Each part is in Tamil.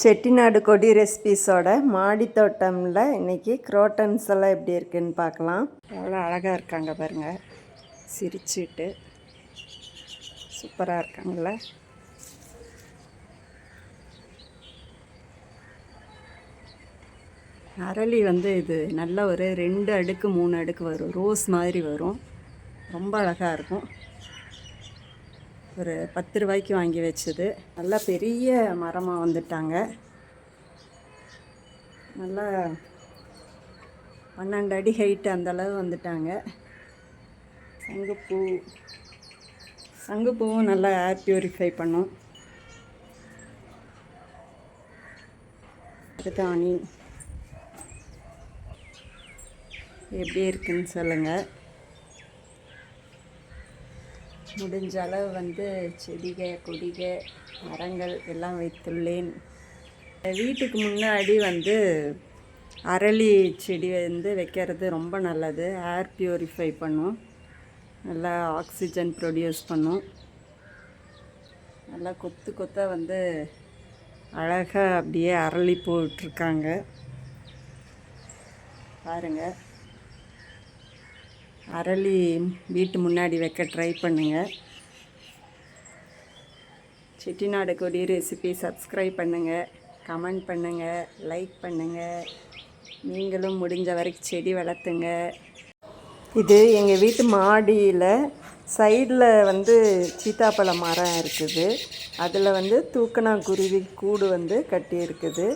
செட்டிநாடு கொடி ரெசிபீஸோட மாடி தோட்டமில் இன்றைக்கி குரோட்டன்ஸ் எல்லாம் எப்படி இருக்குன்னு பார்க்கலாம். எவ்வளோ அழகாக இருக்காங்க பாருங்கள் சிரிச்சுட்டு சூப்பராக இருக்காங்கல்ல. அரளி வந்து இது நல்ல ஒரு ரெண்டு அடுக்கு மூணு அடுக்கு வரும். ரோஸ் மாதிரி வரும். ரொம்ப அழகாக இருக்கும். ஒரு பத்து ரூபாய்க்கு வாங்கி வச்சது. நல்லா பெரிய மரமாக வந்துட்டாங்க. நல்லா பன்னெண்டு அடி ஹைட்டு அந்த அளவு வந்துட்டாங்க. சங்குப்பூ சங்குப்பூவும் நல்லா ஏர் பியூரிஃபை பண்ணும் தாணி எப்படி இருக்குன்னு சொல்லுங்கள் முடிஞ்ச அளவு வந்து செடிகள் கொடிக மரங்கள் எல்லாம் வைத்துள்ளேன். வீட்டுக்கு முன்னாடி வந்து அரளி செடி வந்து வைக்கிறது ரொம்ப நல்லது. ஏர் பியூரிஃபை பண்ணும். நல்லா ஆக்சிஜன் ப்ரொடியூஸ் பண்ணும். நல்லா கொத்து கொத்தாக வந்து அழகாக அப்படியே அரளி போட்டிருக்காங்க. பாருங்கள் அரளி வீட்டு முன்னாடி வைக்க ட்ரை பண்ணுங்கள் செட்டிநாடு கொடி ரெசிபி சப்ஸ்கிரைப் பண்ணுங்கள் கமெண்ட் பண்ணுங்கள் லைக் பண்ணுங்கள் நீங்களும் முடிஞ்ச வரைக்கும் செடி வளர்த்துங்க. இது எங்கள் வீட்டு மாடியில் சைடில் வந்து சீத்தாப்பழ மரம் இருக்குது. அதில் வந்து தூக்கணா குருவி கூடு வந்து கட்டி இருக்குது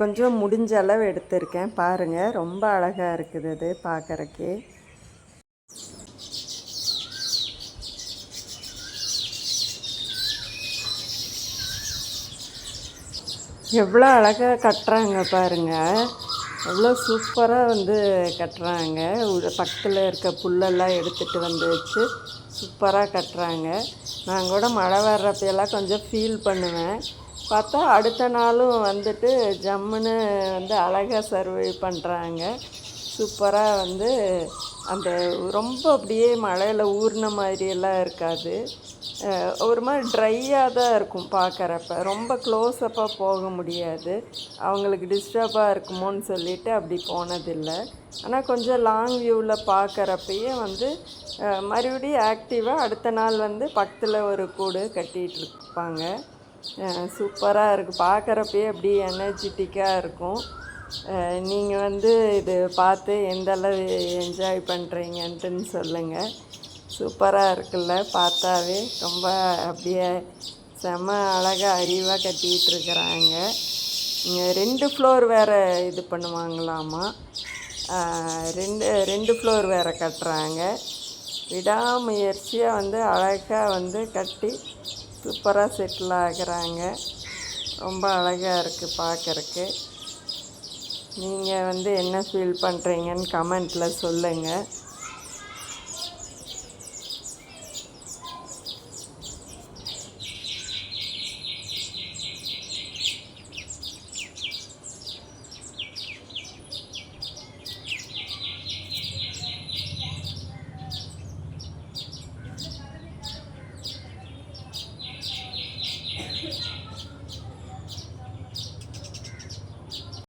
கொஞ்சம் முடிஞ்ச அளவு எடுத்திருக்கேன். பாருங்கள் ரொம்ப அழகாக இருக்குது அது பார்க்குறக்கே எவ்வளோ அழகாக கட்டுறாங்க பாருங்க. எவ்வளோ சூப்பராக வந்து கட்டுறாங்க. பக்கத்தில் இருக்க புல்லெல்லாம் எடுத்துகிட்டு வந்து வச்சு சூப்பராக கட்டுறாங்க. நான் கூட மழை வர்றப்பெல்லாம் கொஞ்சம் ஃபீல் பண்ணுவேன். பார்த்தா அடுத்த நாளும் வந்துட்டு ஜம்முன்னு வந்து அழகாக சர்வை பண்ணுறாங்க சூப்பராக வந்து அந்த ரொம்ப அப்படியே மழையில் ஊறின மாதிரியெல்லாம் இருக்காது. ஒரு மாதிரி ட்ரையாக தான் இருக்கும் பார்க்குறப்ப ரொம்ப க்ளோஸ்அப்பாக போக முடியாது. அவங்களுக்கு டிஸ்டர்பாக இருக்குமோன்னு சொல்லிட்டு அப்படி போனதில்லை. ஆனால் கொஞ்சம் லாங் வியூவில் பார்க்குறப்பயே வந்து மறுபடியும் ஆக்டிவாக அடுத்த நாள் வந்து பக்கத்தில் ஒரு கூடு கட்டிகிட்டு இருப்பாங்க. சூப்பராக இருக்குது பார்க்குறப்பயே அப்படி எனர்ஜெட்டிக்காக இருக்கும். நீங்கள் வந்து இது பார்த்து எந்த அளவு என்ஜாய் பண்ணுறீங்கன்ட்டுன்னு சொல்லுங்கள் சூப்பராக இருக்குல்ல பார்த்தாவே ரொம்ப அப்படியே செம அழகாக அறிவாக கட்டிகிட்ருக்குறாங்க இங்கே ரெண்டு ஃப்ளோர் வேறு இது பண்ணுவாங்களாமா? ரெண்டு ரெண்டு ஃப்ளோர் வேறு கட்டுறாங்க. விடாமுயற்சியாக வந்து அழகாக வந்து கட்டி சூப்பராக செட்டில் ஆகிறாங்க. ரொம்ப அழகாக இருக்குது பார்க்குறக்கு. நீங்கள் வந்து என்ன ஃபீல் பண்ணுறீங்கன்னு கமெண்ட்டில் சொல்லுங்கள்